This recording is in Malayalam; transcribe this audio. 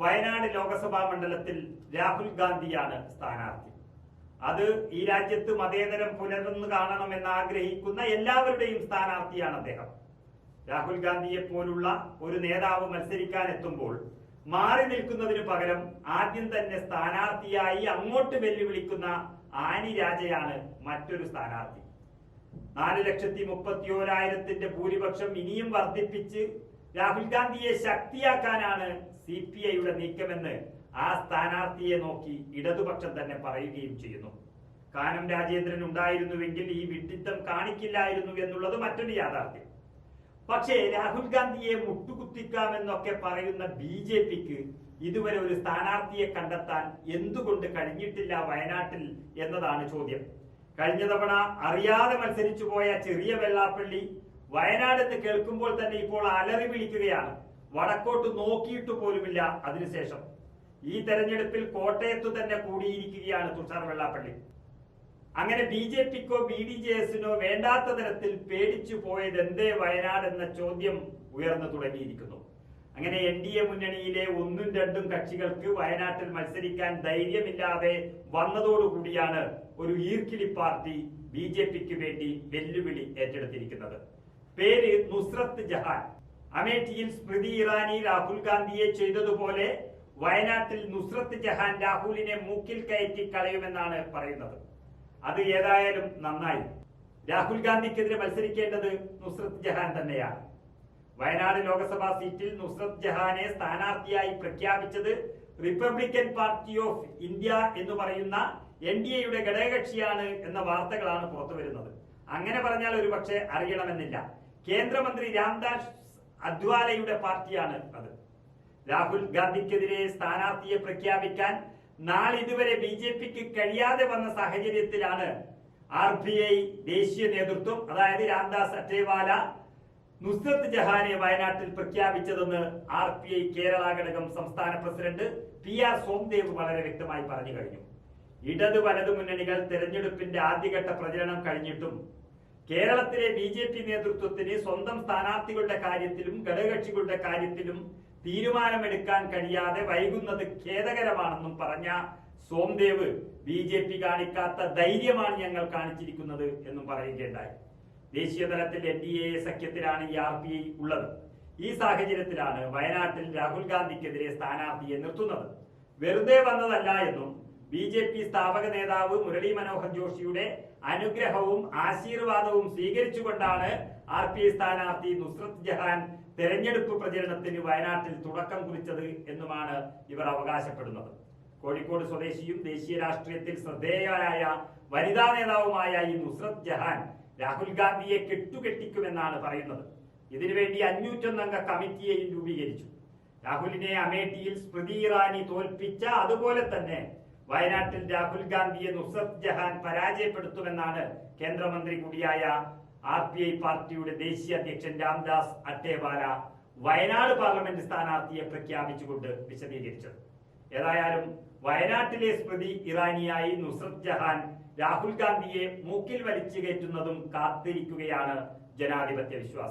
വയനാട് ലോക്സഭാ മണ്ഡലത്തിൽ രാഹുൽ ഗാന്ധിയാണ് സ്ഥാനാർത്ഥി. അത് ഈ രാജ്യത്ത് മതേതരം പുലർന്നു കാണണമെന്ന് ആഗ്രഹിക്കുന്ന എല്ലാവരുടെയും സ്ഥാനാർത്ഥിയാണ് അദ്ദേഹം. രാഹുൽ ഗാന്ധിയെ പോലുള്ള ഒരു നേതാവ് മത്സരിക്കാൻ എത്തുമ്പോൾ മാറി നിൽക്കുന്നതിന് പകരം ആദ്യം തന്നെ സ്ഥാനാർത്ഥിയായി അങ്ങോട്ട് വെല്ലുവിളിക്കുന്ന ആനി രാജയാണ് മറ്റൊരു സ്ഥാനാർത്ഥി. നാല് ലക്ഷത്തി മുപ്പത്തി ഓരായിരത്തിന്റെ ഭൂരിപക്ഷം ഇനിയും വർദ്ധിപ്പിച്ച് രാഹുൽ ഗാന്ധിയെ ശക്തിയാക്കാനാണ് സി പി ഐയുടെ നീക്കമെന്ന് ആ സ്ഥാനാർത്ഥിയെ നോക്കി ഇടതുപക്ഷം തന്നെ പറയുകയും ചെയ്യുന്നു. കാനം രാജേന്ദ്രൻ ഉണ്ടായിരുന്നുവെങ്കിൽ ഈ വിഡ്ഢിത്തം കാണിക്കില്ലായിരുന്നു എന്നുള്ളത് മറ്റൊരു യാഥാർത്ഥ്യം. പക്ഷേ രാഹുൽ ഗാന്ധിയെ മുട്ടുകുത്തിക്കാമെന്നൊക്കെ പറയുന്ന ബി ജെ പിക്ക് ഇതുവരെ ഒരു സ്ഥാനാർത്ഥിയെ കണ്ടെത്താൻ എന്തുകൊണ്ട് കഴിഞ്ഞിട്ടില്ല വയനാട്ടിൽ എന്നതാണ് ചോദ്യം. കഴിഞ്ഞ തവണ അറിയാതെ മത്സരിച്ചു പോയ ചെറിയ വെള്ളാപ്പള്ളി വയനാട് എന്ന് കേൾക്കുമ്പോൾ തന്നെ ഇപ്പോൾ അലറി വിളിക്കുകയാണ്. വടക്കോട്ട് നോക്കിയിട്ട് പോലുമില്ല അതിനുശേഷം. ഈ തെരഞ്ഞെടുപ്പിൽ കോട്ടയത്ത് തന്നെ കൂടിയിരിക്കുകയാണ് തുഷാർ വെള്ളാപ്പള്ളി. അങ്ങനെ ബി ജെ പിക്കോ ബി ഡി ജെ എസിനോ വേണ്ടാത്ത തരത്തിൽ പേടിച്ചു പോയത് എന്തേ വയനാട് എന്ന ചോദ്യം ഉയർന്നു തുടങ്ങിയിരിക്കുന്നു. അങ്ങനെ എൻ ഡി എ മുന്നണിയിലെ ഒന്നും രണ്ടും കക്ഷികൾക്ക് വയനാട്ടിൽ മത്സരിക്കാൻ ധൈര്യമില്ലാതെ വന്നതോടുകൂടിയാണ് ഒരു ഈർക്കിലി പാർട്ടി ബി ജെ പിക്ക് വേണ്ടി വെല്ലുവിളി ഏറ്റെടുത്തിരിക്കുന്നത്. പേര് നുസ്രത്ത് ജഹാൻ. അമേഠിയിൽ സ്മൃതി ഇറാനി രാഹുൽ ഗാന്ധിയെ ചെയ്തതുപോലെ വയനാട്ടിൽ നുസ്രത്ത് ജഹാൻ രാഹുലിനെ മൂക്കിൽ കയറ്റി കളയുമെന്നാണ് പറയുന്നത്. അത് ഏതായാലും നന്നായി. രാഹുൽ ഗാന്ധിക്കെതിരെ മത്സരിക്കേണ്ടത് നുസ്രത്ത് ജഹാൻ തന്നെയാണ്. വയനാട് ലോക്സഭാ സീറ്റിൽ നുസ്രത്ത് ജഹാനെ സ്ഥാനാർത്ഥിയായി പ്രഖ്യാപിച്ചത് റിപ്പബ്ലിക്കൻ പാർട്ടി ഓഫ് ഇന്ത്യ എന്ന് പറയുന്ന എൻ ഡി എയുടെ ഘടകകക്ഷിയാണ് എന്ന വാർത്തകളാണ് പുറത്തു വരുന്നത് അങ്ങനെ പറഞ്ഞാൽ ഒരു പക്ഷേ അറിയണമെന്നില്ല. കേന്ദ്രമന്ത്രി രാംദാസ് അദ്വാലയുടെ പാർട്ടിയാണ് അത്. രാഹുൽ ഗാന്ധിക്കെതിരെ സ്ഥാനാർത്ഥിയെ പ്രഖ്യാപിക്കാൻ നാളിതുവരെ ബി ജെ പിക്ക് കഴിയാതെ വന്ന സാഹചര്യത്തിലാണ് ആർ ബി ഐ ദേശീയ നേതൃത്വം അതായത് രാംദാസ് അറ്റേവാല നുസ്രത്ത് ജഹാനെ വയനാട്ടിൽ പ്രഖ്യാപിച്ചതെന്ന് ആർ പി ഐ കേരള ഘടകം സംസ്ഥാന പ്രസിഡന്റ് പി ആർ സോംദേവ് വളരെ വ്യക്തമായി പറഞ്ഞു കഴിഞ്ഞു. ഇടത് വലതു മുന്നണികൾ തെരഞ്ഞെടുപ്പിന്റെ ആദ്യഘട്ട പ്രചരണം കഴിഞ്ഞിട്ടും കേരളത്തിലെ ബി ജെ പി നേതൃത്വത്തിന് സ്വന്തം സ്ഥാനാർത്ഥികളുടെ കാര്യത്തിലും ഘടകകക്ഷികളുടെ കാര്യത്തിലും തീരുമാനമെടുക്കാൻ കഴിയാതെ വൈകുന്നത് ഖേദകരമാണെന്നും പറഞ്ഞ സോംദേവ് ബി ജെ പി കാണിക്കാത്ത ധൈര്യമാണ് ഞങ്ങൾ കാണിച്ചിരിക്കുന്നത് എന്നും പറയുകയുണ്ടായി. ദേശീയ തലത്തിൽ എൻ ഡി എ സഖ്യത്തിലാണ് ഈ ആർ പി ഐ ഉള്ളത്. ഈ സാഹചര്യത്തിലാണ് വയനാട്ടിൽ രാഹുൽ ഗാന്ധിക്കെതിരെ സ്ഥാനാർത്ഥിയെ നിർത്തുന്നത്. വെറുതെ വന്നതല്ല എന്നും ബി ജെ പി സ്ഥാപക നേതാവ് മുരളി മനോഹർ ജോഷിയുടെ അനുഗ്രഹവും ആശീർവാദവും സ്വീകരിച്ചുകൊണ്ടാണ് ആർ പി സ്ഥാനാർത്ഥി നുസ്രത് ജഹാൻ തെരഞ്ഞെടുപ്പ് പ്രചരണത്തിന് വയനാട്ടിൽ തുടക്കം കുറിച്ചത് എന്നുമാണ് ഇവർ അവകാശപ്പെടുന്നത്. കോഴിക്കോട് സ്വദേശിയും ദേശീയ രാഷ്ട്രീയത്തിൽ ശ്രദ്ധേയരായ വനിതാ നേതാവുമായ ഈ നുസ്രത് ജഹാൻ രാഹുൽ ഗാന്ധിയെ കെട്ടുകെട്ടിക്കുമെന്നാണ് പറയുന്നത്. ഇതിനുവേണ്ടി അഞ്ഞൂറ്റൊന്നംഗ കമ്മിറ്റിയെയും രൂപീകരിച്ചു. രാഹുലിനെ അമേഠിയിൽ സ്മൃതി ഇറാനി തോൽപ്പിച്ച അതുപോലെ തന്നെ വയനാട്ടിൽ രാഹുൽ ഗാന്ധിയെ നുസത് ജഹാൻ പരാജയപ്പെടുത്തുമെന്നാണ് കേന്ദ്രമന്ത്രി കൂടിയായ ആർ പി ഐ പാർട്ടിയുടെ ദേശീയ അധ്യക്ഷൻ രാംദാസ് അട്ടേവാല വയനാട് പാർലമെന്റ് സ്ഥാനാർത്ഥിയെ പ്രഖ്യാപിച്ചുകൊണ്ട് വിശദീകരിച്ചത്. ഏതായാലും വയനാട്ടിലെ സ്മൃതി ഇറാനിയായി നുസ്രത് ജഹാൻ രാഹുൽ ഗാന്ധിയെ മൂക്കിൽ വലിച്ചു കയറ്റുന്നതും കാത്തിരിക്കുകയാണ് ജനാധിപത്യ വിശ്വാസികൾ.